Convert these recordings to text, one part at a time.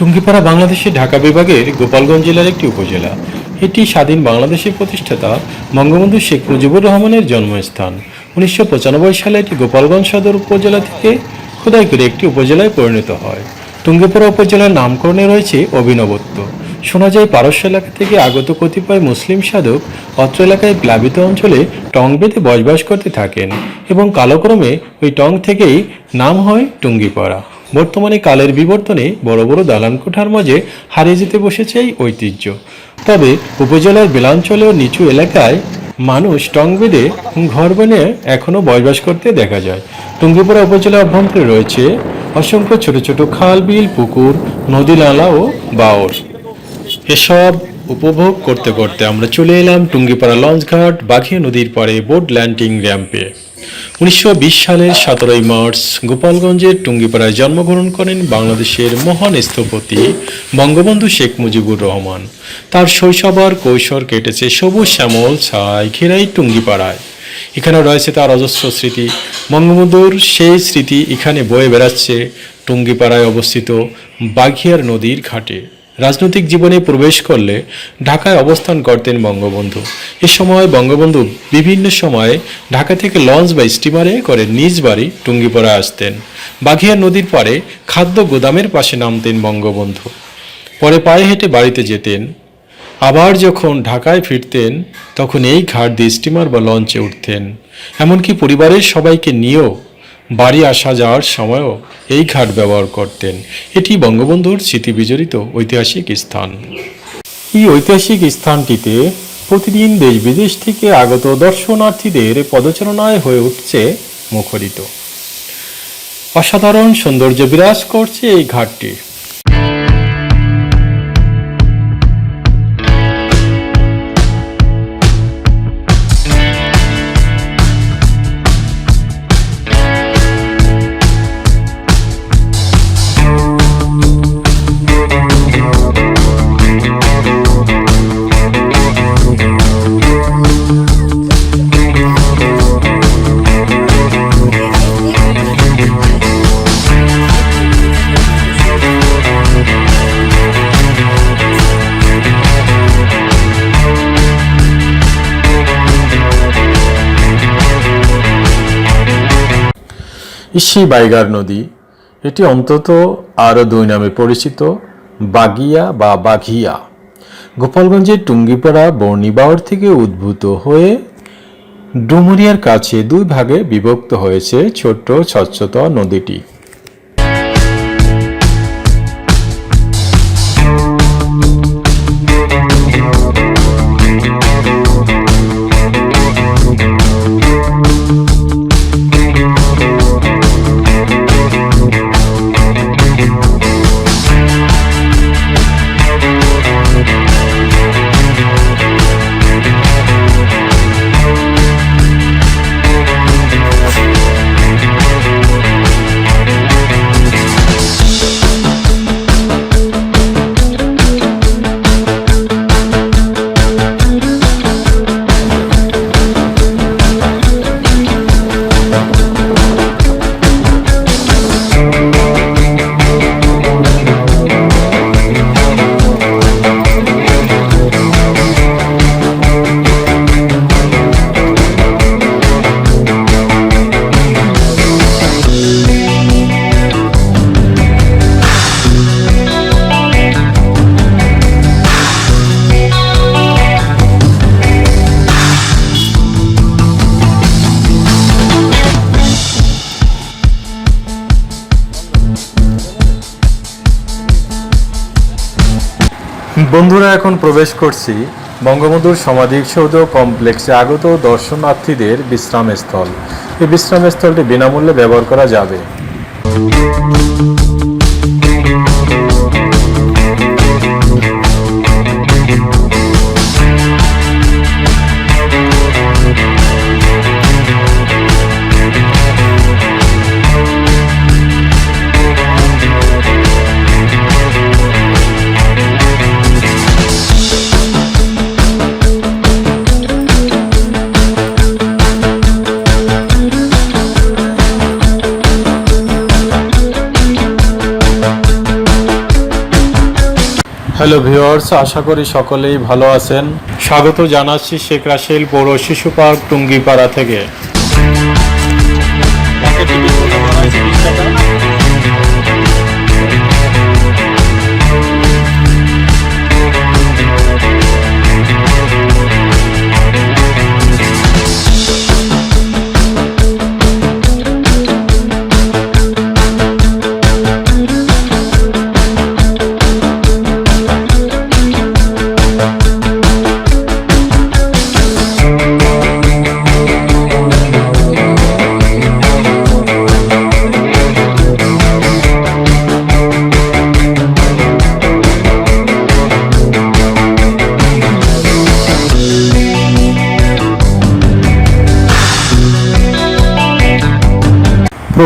টুঙ্গিপাড়া বাংলাদেশের ঢাকা বিভাগের গোপালগঞ্জ জেলার একটি উপজেলা। এটি স্বাধীন বাংলাদেশের প্রতিষ্ঠাতা বঙ্গবন্ধু শেখ মুজিবুর রহমানের জন্মস্থান। উনিশশো পঁচানব্বই সালে এটি গোপালগঞ্জ সদর উপজেলা থেকে খোদাই করে একটি উপজেলায় পরিণত হয়। টুঙ্গিপাড়া উপজেলার নামকরণে রয়েছে অভিনবত্ব। শোনা যায়, পারস্য এলাকা থেকে আগত কতিপয় মুসলিম সাধক অত্র এলাকায় প্লাবিত অঞ্চলে টং বেঁধে বসবাস করতে থাকেন এবং কালক্রমে ওই টং থেকেই নাম হয় টুঙ্গিপাড়া। বর্তমানে কালের বিবর্তনে বড় বড় দালান কোঠার মাঝে হারিয়ে যেতে বসেছে এই ঐতিহ্য। তবে উপজেলার বেলাঞ্চলে ও নিচু এলাকায় মানুষ টং বেঁধে ঘর বনে এখনও বসবাস করতে দেখা যায়। টুঙ্গিপাড়া উপজেলা অভ্যন্তরে রয়েছে অসংখ্য ছোট ছোট খাল বিল পুকুর, নদী নালা ও বাওর। এসব উপভোগ করতে করতে আমরা চলে এলাম টুঙ্গিপাড়া লঞ্চঘাট, বাঘিয়া নদীর পাড়ে বোট ল্যান্ডিং র্যাম্পে। উনিশশো বিশ সালের সতেরোই মার্চ গোপালগঞ্জের টুঙ্গিপাড়ায় জন্মগ্রহণ করেন বাংলাদেশের মহান স্থপতি বঙ্গবন্ধু শেখ মুজিবুর রহমান। তার শৈশব আর কৈশোর কেটেছে সবুজ শ্যামল ছাই ঘেরাই টুঙ্গিপাড়ায়। এখানে রয়েছে তার অজস্র স্মৃতি। বঙ্গবন্ধুর সেই স্মৃতি এখানে বয়ে বেড়াচ্ছে টুঙ্গিপাড়ায় অবস্থিত বাঘিয়ার নদীর ঘাটে। রাজনৈতিক জীবনে প্রবেশ করলে ঢাকায় অবস্থান করতেন বঙ্গবন্ধু। এ সময় বঙ্গবন্ধু বিভিন্ন সময়ে ঢাকা থেকে লঞ্চ বা স্টিমারে করে নিজ বাড়ি টুঙ্গিপাড়া আসতেন। বাঘিয়া নদীর পাড়ে খাদ্য গোদামের পাশে নামতেন বঙ্গবন্ধু। পরে পায়ে হেঁটে বাড়িতে যেতেন। আবার যখন ঢাকায় ফিরতেন, তখন এই ঘাট দিয়ে স্টিমার বা লঞ্চে উঠতেন। এমনকি পরিবারের সবাইকে নিয়েও বাড়ি আসা যাওয়ার সময়ও এই ঘাট ব্যবহার করতেন। এটি বঙ্গবন্ধুর স্মৃতিবিজড়িত ঐতিহাসিক স্থান। এই ঐতিহাসিক স্থানটিতে প্রতিদিন দেশ বিদেশ থেকে আগত দর্শনার্থীদের পদচারণায় হয়ে উঠছে মুখরিত। অসাধারণ সৌন্দর্য বিরাজ করছে এই ঘাটটি। ইসি বাইগার নদী। এটি অন্তত আরও দুই নামে পরিচিত, বাগিয়া বা বাঘিয়া। গোপালগঞ্জের টুঙ্গিপাড়া বর্ণিবাওয়ার থেকে উদ্ভূত হয়ে ডুমুরিয়ার কাছে দুই ভাগে বিভক্ত হয়েছে ছোট্ট স্বচ্ছতা নদীটি। বন্ধুরা, এখন প্রবেশ করছি বঙ্গবন্ধুর সমাধিসৌধ কমপ্লেক্সে আগত দর্শনার্থীদের বিশ্রামস্থল। এই বিশ্রামস্থলটি বিনামূল্যে ব্যবহার করা যাবে। হ্যালো ভিওর্স আশা করি সকলেই ভালো আছেন। স্বাগত জানাচ্ছি শেখ রাসেল পৌর শিশু পার্ক টুঙ্গিপাড়া থেকে।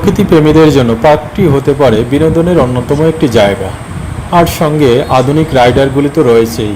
প্রকৃতি প্রেমীদের জন্য পার্কটি হতে পারে বিনোদনের অন্যতম একটি জায়গা। আর সঙ্গে আধুনিক রাইডারগুলি তো রয়েছেই।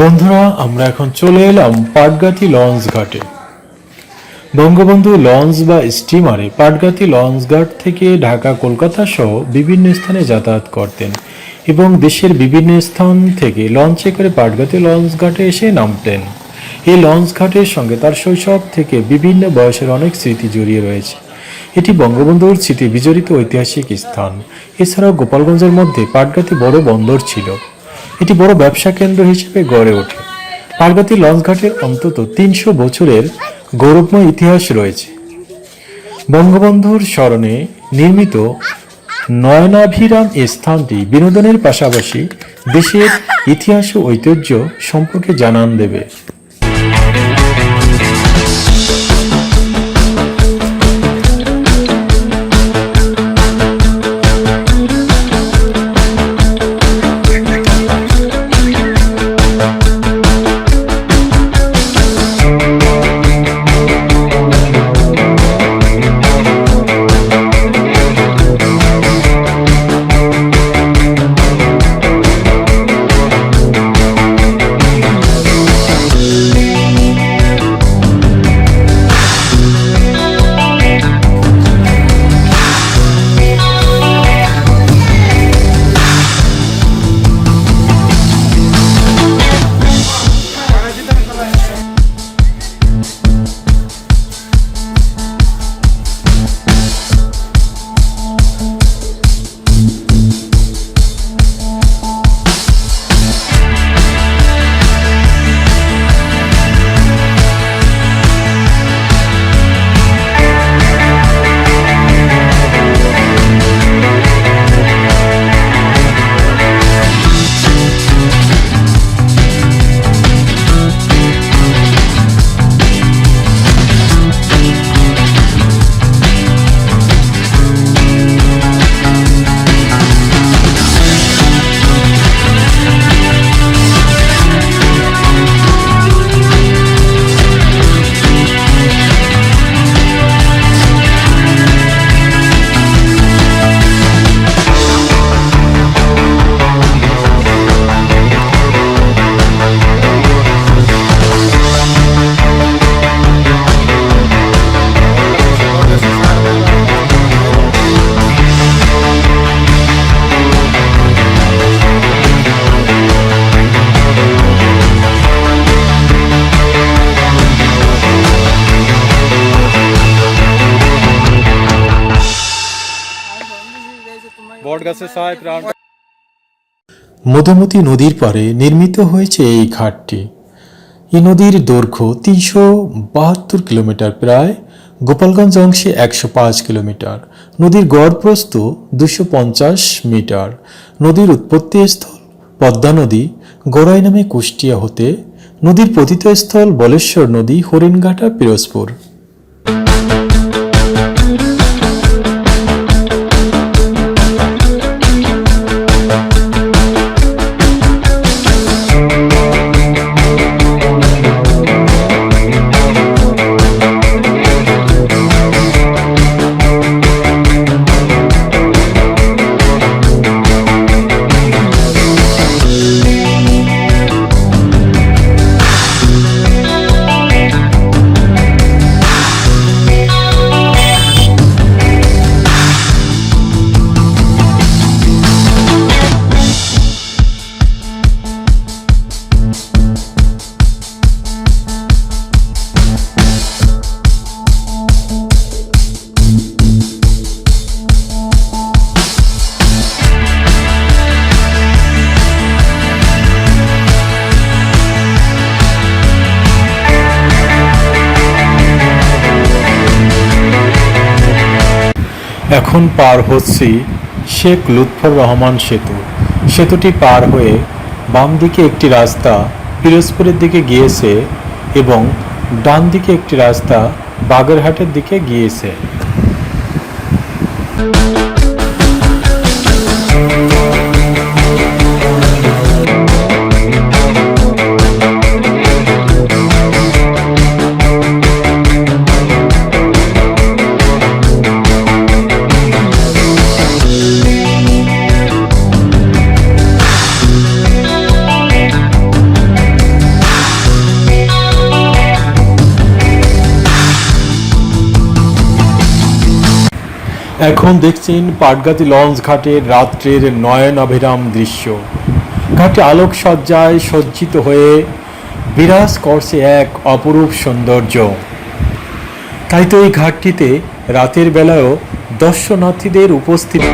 বন্ধুরা, আমরা এখন চলে এলাম পাটগাতি লঞ্চ ঘাটে। বঙ্গবন্ধু লঞ্চ বা স্টিমারে পাটগাতি লঞ্চ ঘাট থেকে ঢাকা, কলকাতা সহ বিভিন্ন স্থানে যাতায়াত করতেন এবং দেশের বিভিন্ন স্থান থেকে লঞ্চে করে পাটগাতি লঞ্চ ঘাটে এসে নামতেন। এই লঞ্চ ঘাটের সঙ্গে তার শৈশব থেকে বিভিন্ন বয়সের অনেক স্মৃতি জড়িয়ে রয়েছে। এটি বঙ্গবন্ধুর স্মৃতি বিজড়িত ঐতিহাসিক স্থান। এছাড়াও গোপালগঞ্জের মধ্যে পাটগাতি বড় বন্দর ছিল। এটি বড় ব্যবসা কেন্দ্র হিসেবে গড়ে ওঠে। পার্বতী লঞ্চঘাটের অন্তত তিনশো বছরের গৌরবময় ইতিহাস রয়েছে। বঙ্গবন্ধুর স্মরণে নির্মিত নয়নাভিরাম এ স্থানটি বিনোদনের পাশাপাশি দেশের ইতিহাস ও ঐতিহ্য সম্পর্কে জানান দেবে। মধুমতি নদীর পাড়ে নির্মিত হয়েছে এই ঘাটটি। এই নদীর দৈর্ঘ্য তিনশো বাহাত্তর কিলোমিটার প্রায়, গোপালগঞ্জ অংশে একশো পাঁচ কিলোমিটার, নদীর গড় প্রস্থ দুশো পঞ্চাশ মিটার। নদীর উৎপত্তি স্থল পদ্মা নদী, গড়াই নামে কুষ্টিয়া হতে, নদীর পতিতস্থল বলেশ্বর নদী, হরিণঘাটা, পিরোজপুর। এখন পার হচ্ছি শেখ লুৎফর রহমান সেতু। সেতুটি পার হয়ে বাম দিকে একটি রাস্তা পিরোজপুরের দিকে গিয়েছে এবং ডান দিকে একটি রাস্তা বাগেরহাটের দিকে গিয়েছে। এখন দেখছেন পাটগাতি লঞ্চ ঘাটের রাত্রের নয়ন অভিরাম দৃশ্য। ঘাটে আলোকসজ্জায় সজ্জিত হয়ে বিরাজ করছে এক অপরূপ সৌন্দর্য। তাই তো এই ঘাটটিতে রাতের বেলায়ও দর্শনার্থীদের উপস্থিতি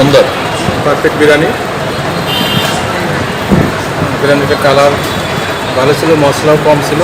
সুন্দর। পারফেক্ট বিরিয়ানি। বিরিয়ানিটা কালার ভালো ছিল মশলাও কম ছিল।